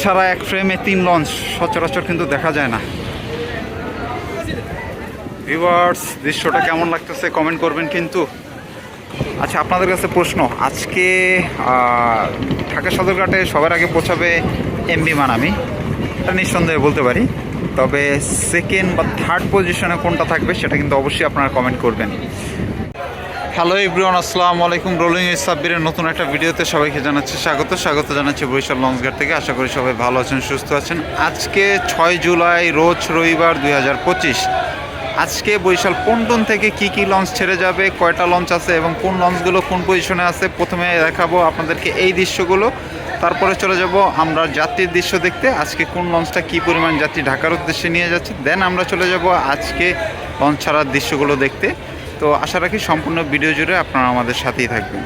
ছাড়া এক ফ্রেমে তিন লঞ্চ সচরাচর কিন্তু দেখা যায় না। ভিউয়ার্স দৃশ্যটা কেমন লাগতেছে কমেন্ট করবেন কিন্তু। আচ্ছা আপনাদের কাছে প্রশ্ন, আজকে ঢাকা সদরঘাটে সবার আগে পৌঁছাবে এম এমবি মানামি? এটা নিঃসন্দেহে বলতে পারি। তবে সেকেন্ড বা থার্ড পজিশনে কোনটা থাকবে সেটা কিন্তু অবশ্যই আপনারা কমেন্ট করবেন। হ্যালো ইব্রিয়ান আসসালামু আলাইকুম। রোলিং সাব্বিরের নতুন একটা ভিডিওতে সবাইকে জানাচ্ছি স্বাগত। স্বাগত জানাচ্ছি বরিশাল লঞ্চঘাট থেকে। আশা করি সবাই ভালো আছেন, সুস্থ আছেন। আজকে ছয় জুলাই, রোজ রবিবার দু হাজার পঁচিশ। আজকে বরিশাল পন্টন থেকে কি কি লঞ্চ ছেড়ে যাবে, কয়টা লঞ্চ আছে এবং কোন লঞ্চগুলো কোন পজিশনে আছে, প্রথমে দেখাবো আপনাদেরকে এই দৃশ্যগুলো। তারপরে চলে যাব আমরা যাত্রীর দৃশ্য দেখতে। আজকে কোন লঞ্চটা কি পরিমাণ যাত্রী ঢাকার উদ্দেশ্যে নিয়ে যাচ্ছে। দেন আমরা চলে যাব আজকে লঞ্চ ছাড়ার দৃশ্যগুলো দেখতে। তো আশা রাখি সম্পূর্ণ ভিডিও জুড়ে আপনারা আমাদের সাথেই থাকবেন।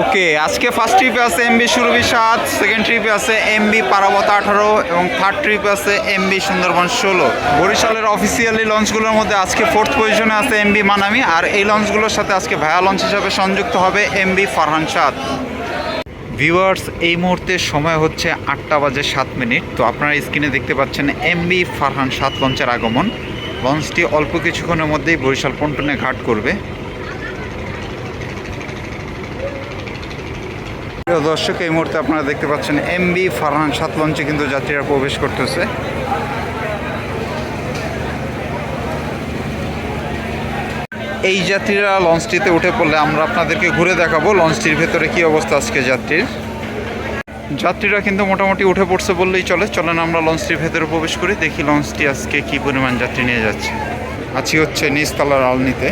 ওকে, আজকে ফার্স্ট ট্রিপে আছে এমবি সুরভি সাত সেকেন্ড ট্রিপে আছে এমবি পারাবত আঠারো এবং থার্ড ট্রিপে আছে এমবি সুন্দরবন ষোলো। বরিশালের অফিসিয়ালি লঞ্চগুলোর মধ্যে আজকে ফোর্থ পজিশনে আছে এমবি মানামি আর এই লঞ্চগুলোর সাথে আজকে ভায়া লঞ্চ হিসাবে সংযুক্ত হবে এমবি ফারহান সাদ। ভিউয়ার্স এই মুহূর্তে সময় হচ্ছে আটটা বাজে সাত মিনিট, তো আপনারা স্ক্রিনে দেখতে পাচ্ছেন এমবি ফারহান সাত লঞ্চের আগমন। লঞ্চটি অল্প কিছুক্ষণের মধ্যেই বরিশাল পন্টনে ঘাট করবে। দর্শক, এই মুহূর্তে আপনারা দেখতে পাচ্ছেন এমবি ফারহান সাত লঞ্চে কিন্তু যাত্রীরা প্রবেশ করতেছে। এই যাত্রীরা লঞ্চটিতে উঠে পড়লে আমরা আপনাদেরকে ঘুরে দেখাবো লঞ্চটির ভেতরে কি অবস্থা আজকে যাত্রীর। যাত্রীরা কিন্তু মোটামুটি উঠে পড়ছে বললেই চলে। চলেন আমরা লঞ্চটির ভেতরে প্রবেশ করি, দেখি লঞ্চটি আজকে কি পরিমাণ যাত্রী নিয়ে যাচ্ছে। আছি হচ্ছে নিচতলার আলনিতে।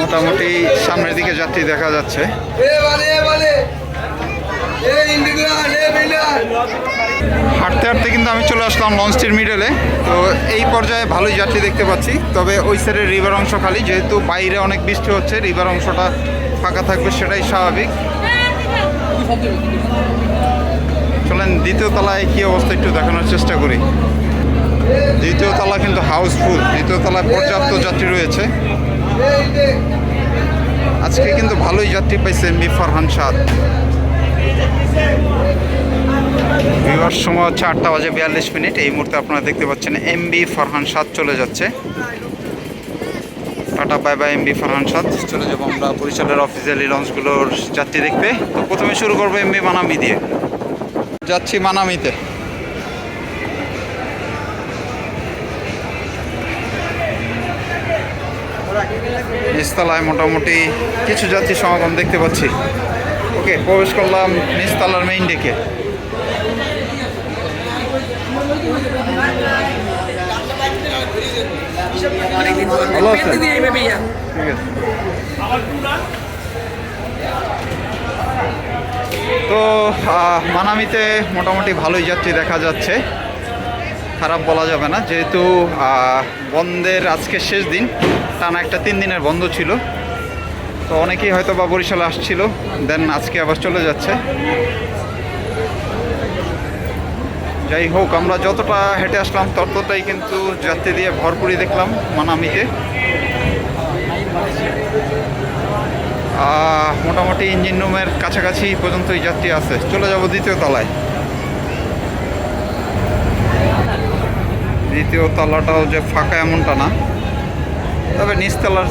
মোটামুটি সামনের দিকে যাত্রী দেখা যাচ্ছে। হাঁটতে হাঁটতে কিন্তু আমি চলে আসলাম লঞ্চটির মিডলে তো এই পর্যায়ে ভালোই যাত্রী দেখতে পাচ্ছি। তবে ওই সাইডের রিভার অংশ খালি, যেহেতু বাইরে অনেক বৃষ্টি হচ্ছে রিভার অংশটা ফাঁকা থাকবে সেটাই স্বাভাবিক। চলেন, দ্বিতীয় তলায় কী অবস্থা একটু দেখানোর চেষ্টা করি। দ্বিতীয় তলা কিন্তু হাউসফুল দ্বিতীয় তলায় পর্যাপ্ত যাত্রী রয়েছে। আজকে কিন্তু ভালোই যাত্রী পাইছে এমবি ফারহান সাদ। বিবাহ সময় হচ্ছে আটটা বাজে বিয়াল্লিশ মিনিট। এই মুহূর্তে আপনারা দেখতে পাচ্ছেন এমবি ফরহান সাদ চলে যাচ্ছে। Tata, bye bye MB Farhan Saad. চলে যাব আমরা বরিশালের অফিসিয়ালি লঞ্চগুলোর যাত্রী দেখতে। তো প্রথমে শুরু করব এমবি মানামি দিয়ে। যাচ্ছি মানামিতে। নিচতলায় মোটামুটি কিছু যাত্রী সমাগম দেখতে পাচ্ছি। ওকে প্রবেশ করলাম নিচতলার মেইন ডেকে ভালো আছেন? ঠিক আছে। তো মানামিতে মোটামুটি ভালোই যাত্রী দেখা যাচ্ছে। খারাপ বলা যাবে না যেহেতু বন্ধের আজকে শেষ দিন টানা একটা তিন দিনের বন্ধ ছিল। তো অনেকেই হয়তো বা বরিশালে আসছিল দেন আজকে আবার চলে যাচ্ছে। যাই হোক, আমরা যতটা হেঁটে আসলাম ততটাই কিন্তু যাত্রী দিয়ে ভরপুরই দেখলাম মানামিতে মোটামুটি ইঞ্জিন রুমের কাছাকাছি পর্যন্তই যাত্রী আছে। চলে যাব দ্বিতীয় তলায়। দ্বিতীয় তলাটাও যে ফাঁকা এমনটা না। তবে নিচতলার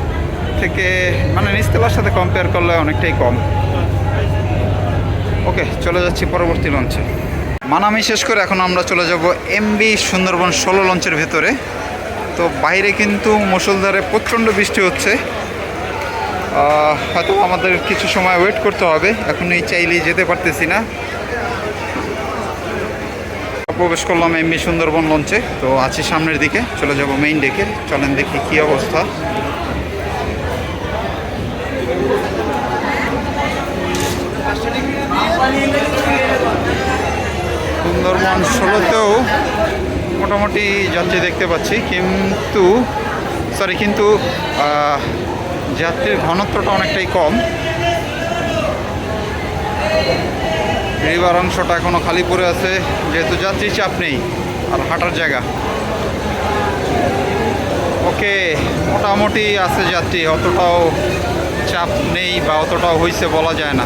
থেকে মানে নিচতলার সাথে কম্পেয়ার করলে অনেকটাই কম। ওকে চলে যাচ্ছি পরবর্তী লঞ্চে মানামি শেষ করে এখন আমরা চলে যাব এমবি সুন্দরবন ষোলো লঞ্চের ভেতরে। তো বাইরে কিন্তু মুসলধারে প্রচণ্ড বৃষ্টি হচ্ছে। হয়তো আমাদের কিছু সময় ওয়েট করতে হবে। এখনই চাইলেই যেতে পারতেছি না। প্রবেশ করলাম এমবি সুন্দরবন লঞ্চে তো আছি সামনের দিকে, চলে যাব মেইন ডেকে চলেন দেখি কি অবস্থা সুন্দরবন ষোলোতেও মোটামুটি যাত্রী দেখতে পাচ্ছি, কিন্তু সরি কিন্তু যাত্রীর ঘনত্বটা অনেকটাই কম। রিভার অংশটা এখনও খালি পড়ে আছে, যেহেতু যাত্রী চাপ নেই, আর হাঁটার জায়গা। ওকে, মোটামুটি আছে যাত্রী, অতটাও চাপ নেই বা অতটাও হয়েছে বলা যায় না।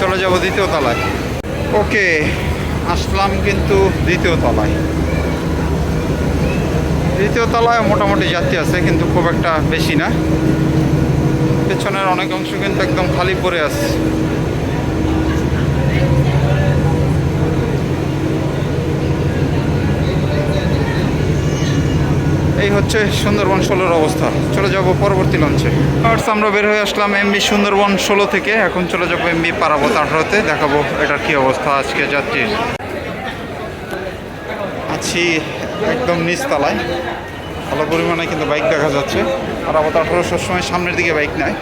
চলে যাব দ্বিতীয় তলায়। ওকে আসলাম কিন্তু দ্বিতীয় তলায়। দ্বিতীয় তলায় মোটামুটি যাত্রী আছে, কিন্তু খুব একটা বেশি না। পেছনের অনেক অংশ কিন্তু একদম খালি পড়ে আছে। এই হচ্ছে সুন্দরবন ষোলোর অবস্থা। চলে যাব পরবর্তী লঞ্চে। ফার্স্ট আমরা বের হয়ে আসলাম এমবি সুন্দরবন ষোলো থেকে। এখন চলে যাব এমবি পারাবত আঠারোতে। দেখাবো এটার কি অবস্থা আজকে যাত্রীর। আছি একদম নিচতলায়। ভালো পরিমাণে কিন্তু বাইক দেখা যাচ্ছে। পারাবত আঠারো সবসময় সামনের দিকে বাইক নেয়।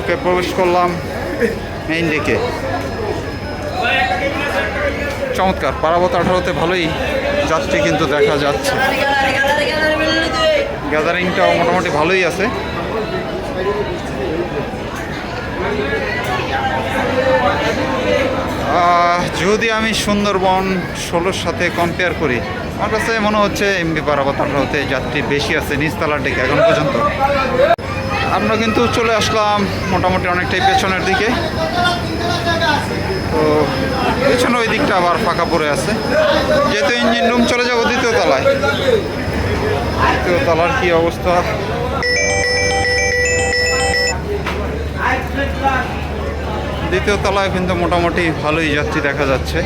ওকে, প্রবেশ করলাম মেইন দিকে। চমৎকার পারাবত আঠারোতে ভালোই যাত্রী কিন্তু দেখা যাচ্ছে। গ্যাদারিংটাও মোটামুটি ভালোই আছে। যদি আমি সুন্দরবন ষোলোর সাথে কম্পেয়ার করি, আমার কাছে মনে হচ্ছে এমবি পারাবত আঠারোতে যাত্রী বেশি আছে নিচতলার দিকে এখন পর্যন্ত। আমরা কিন্তু চলে আসলাম মোটামুটি অনেকটাই পেছনের দিকে। তো পেছনে ওই দিকটা আবার ফাঁকা পড়ে আছে। যেহেতু ইঞ্জিন রুম চলে যাব দ্বিতীয় তলায়। দ্বিতীয় তলার কি অবস্থা? দ্বিতীয় তলায় কিন্তু মোটামুটি ভালোই যাত্রী দেখা যাচ্ছে।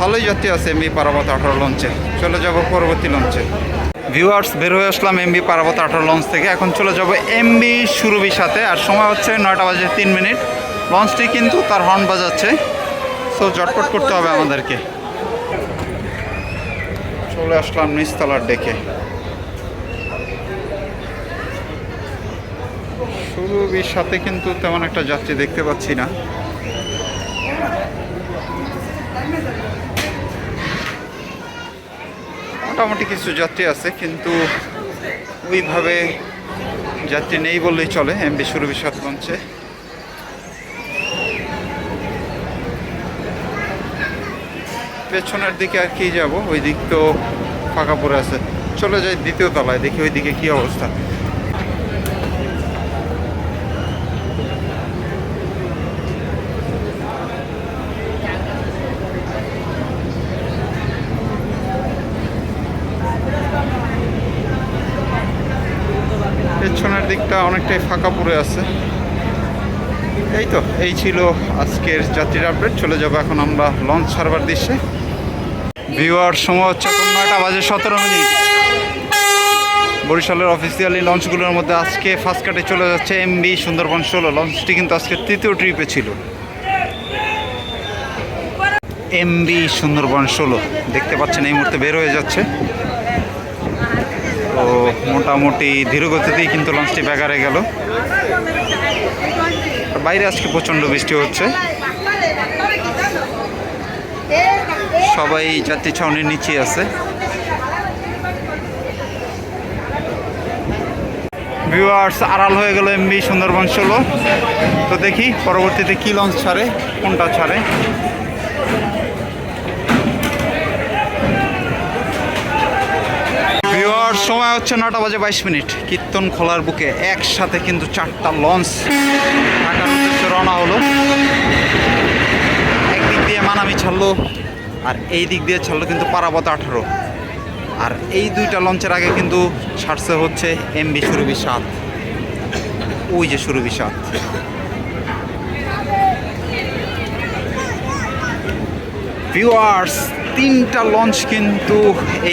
ভালোই যাত্রী আছে এমবি পারাবত আঠারো লঞ্চে চলে যাব পরবর্তী লঞ্চে ভিউয়ার্স বের হয়ে আসলাম এমবি পারাবত আঠারো লঞ্চ থেকে। এখন চলে যাব এমবি সুরভির সাথে। আর সময় হচ্ছে নয়টা বাজে তিন মিনিট। লঞ্চটি কিন্তু তার হর্ন বাজাচ্ছে। সো জটপট করতে হবে আমাদেরকে। চলে আসলাম নিচতলার ডেকে সুরভির সাথে কিন্তু তেমন একটা যাত্রী দেখতে পাচ্ছি না। মোটামুটি কিছু যাত্রী আছে, কিন্তু ওইভাবে যাত্রী নেই বললেই চলে এমবি সুরভি সাত লঞ্চে পেছনের দিকে আর কি যাব ওই দিক তো ফাঁকা পড়ে আছে। চলে যাই দ্বিতীয় তলায়, দেখি ওই দিকে কি অবস্থা। দিকটা অনেকটাই ফাঁকা পড়ে আছে। এই তো, এই ছিল আজকের যাত্রীর আপডেট চলে যাব এখন আমরা লঞ্চ ছাড়বার দৃশ্যে ভিউয়ার সময় হচ্ছে এখন নয়টা বাজে সতেরো মিনিট। বরিশালের অফিসিয়ালি লঞ্চগুলোর মধ্যে আজকে ফার্স্ট কাটে চলে যাচ্ছে এমবি সুন্দরবন ষোলো। লঞ্চটি কিন্তু আজকে তৃতীয় ট্রিপে ছিল। এমবি সুন্দরবন ষোলো। দেখতে পাচ্ছেন এই মুহূর্তে বের হয়ে যাচ্ছে। তো মোটামুটি ধীরগতিতেই কিন্তু লঞ্চটি ব্যাগারে গেল। বাইরে আজকে প্রচণ্ড বৃষ্টি হচ্ছে। সবাই যাত্রী ছাউনির নিচে আছে। ভিউয়ার্স আড়াল হয়ে গেল এমবি সুন্দরবন ষোলো। তো দেখি পরবর্তীতে কি লঞ্চ ছাড়ে, কোনটা ছাড়ে ভিউয়ার সময় হচ্ছে নটা বাজে বাইশ মিনিট। কীর্তন খোলার বুকে একসাথে কিন্তু চারটা লঞ্চ। ঢাকার উদ্দেশ্যে রওনা হলো। একদিক দিয়ে মানামি ছাড়লো, আর এই দিক দিয়ে ছাড়লো কিন্তু পারাবত আঠারো। আর এই দুইটা লঞ্চের আগে কিন্তু ছাড়ছে হচ্ছে এমবি সুরভি সাত ওই যে সুরভি সাত ভিউয়ার্স তিনটা লঞ্চ কিন্তু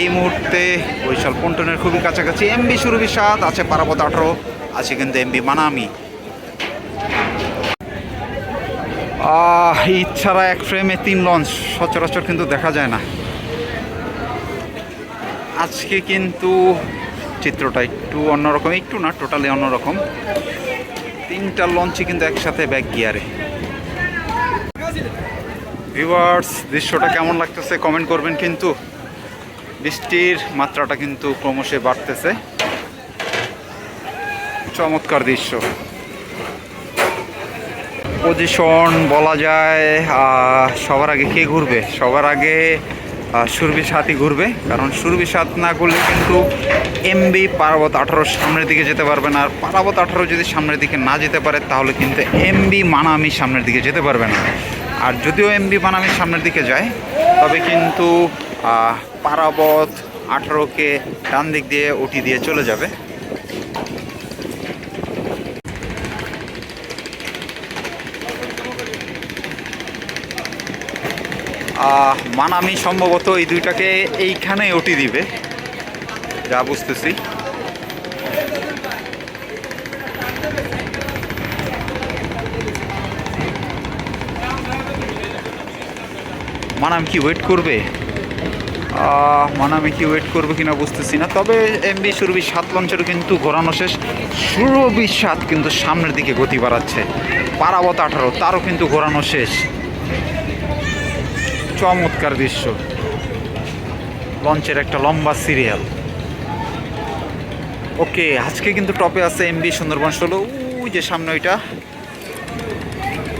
এই মুহূর্তে বরিশাল পন্টনের খুবই কাছাকাছি। এমবি সুরভি সাত আছে পারাবত আঠারো, আছে কিন্তু এমবি মানামি। ছাড়া এক ফ্রেমে তিন লঞ্চ সচরাচর কিন্তু দেখা যায় না। আজকে কিন্তু চিত্রটা একটু অন্যরকম, একটু না টোটালি অন্যরকম। তিনটা লঞ্চই কিন্তু একসাথে ব্যাক গিয়ারে ভিউয়ার্স দৃশ্যটা কেমন লাগতেছে কমেন্ট করবেন কিন্তু বৃষ্টির মাত্রাটা কিন্তু ক্রমশে বাড়তেছে। চমৎকার দৃশ্য। পজিশন বলা যায় সবার আগে কে ঘুরবে? সবার আগে সুরভি সাতই ঘুরবে। কারণ সুরভি সাত না করলে কিন্তু এমবি পারাবত আঠারো সামনের দিকে যেতে পারবে না। আর পারাবত আঠারো যদি সামনের দিকে না যেতে পারে, তাহলে কিন্তু এমবি মানামি সামনের দিকে যেতে পারবে না। আর যদিও এমবি মানামি সামনের দিকে যায়, তবে কিন্তু পারাবত আঠারোকে ডান দিক দিয়ে ওটি দিয়ে চলে যাবে। মানামি সম্ভবত এই দুইটাকে এইখানে ওটি দিবে, যা বুঝতেছি। মানাম কি ওয়েট করবে? মানামি কি ওয়েট করবে কিনা বুঝতেছি না। তবে এমবি সুরবি সাত লঞ্চেরও কিন্তু ঘোরানো শেষ। সুরবি সাত কিন্তু সামনের দিকে গতি বাড়াচ্ছে। পারাবত আঠারো, তারও কিন্তু ঘোরানো শেষ। চমৎকার দৃশ্য। লঞ্চের একটা লম্বা সিরিয়াল ওকে আজকে কিন্তু টপে আছে এমবি সুন্দরবন ষোলো। যে সামনে ওইটা।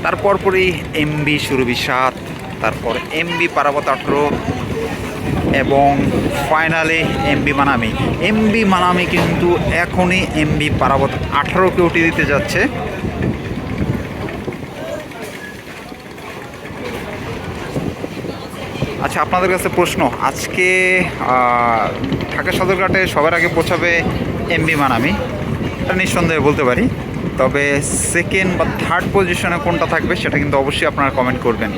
তারপর পরেই এমবি সুরভি সাত। তারপর এমবি পারাবত আঠারো এবং finally MB Manami. MB Manami কিন্তু এখনই এমবি পারাবত আঠারোকে উঠিয়ে দিতে যাচ্ছে। আচ্ছা আপনাদের কাছে প্রশ্ন, আজকে ঢাকা সদরঘাটে সবার আগে পৌঁছাবে এমবি মানামি? এটা নিঃসন্দেহে বলতে পারি, তবে সেকেন্ড বা থার্ড পজিশনে কোনটা থাকবে সেটা কিন্তু অবশ্যই আপনারা কমেন্ট করবেন।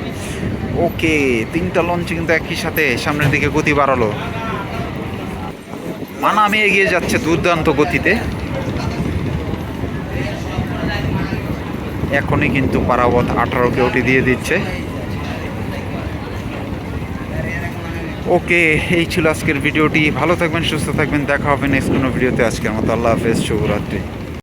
ওকে, তিনটা লঞ্চ কিন্তু একই সাথে সামনের দিকে গতি বাড়ালো। মানামি এগিয়ে যাচ্ছে দুর্দান্ত গতিতে। এখনই কিন্তু পারাবত আঠারোকে ওটি দিয়ে দিচ্ছে। ওকে, এই ছিল আজকের ভিডিওটি। ভালো থাকবেন, সুস্থ থাকবেন। দেখা হবে নেক্সট কোনো ভিডিওতে। আজকের মতো আল্লাহ হাফেজ, শুভরাত্রি।